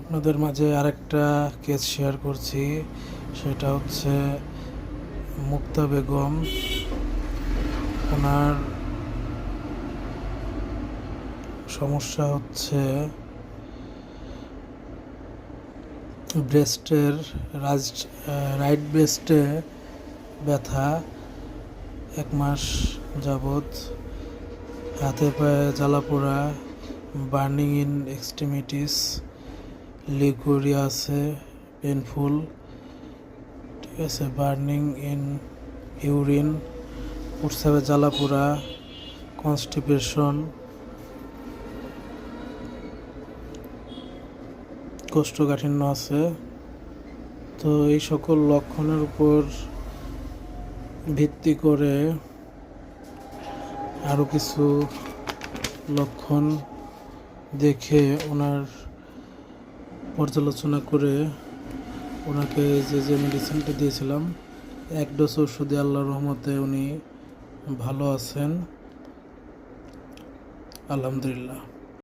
আপনাদের মাঝে আরেকটা কেস শেয়ার করছি। সেটা হচ্ছে মুক্তা বেগম। ওনার সমস্যা হচ্ছে ব্রেস্টের রাজ রাইট ব্রেস্টে ব্যথা, এক মাস যাবৎ হাতে পায়ে জ্বালাপোড়া বার্নিং ইন এক্সট্রিমিটিস লিকুরিয়া আছে, পেনফুল, ঠিক আছে, বার্নিং ইন ইউরিন প্রস্রাবে জ্বালাপোড়া, কনস্টিপেশন, কোষ্ঠকাঠিন্য আছে। তো এই সকল লক্ষণের উপর ভিত্তি করে আরও কিছু লক্ষণ দেখে ওনার পর্যালোচনা করে ওনাকে যে যে মেডিসিনটা দিয়েছিলাম, এক ডোজ ওষুধে আল্লাহ রহমতে উনি ভালো আছেন। আলহামদুলিল্লাহ।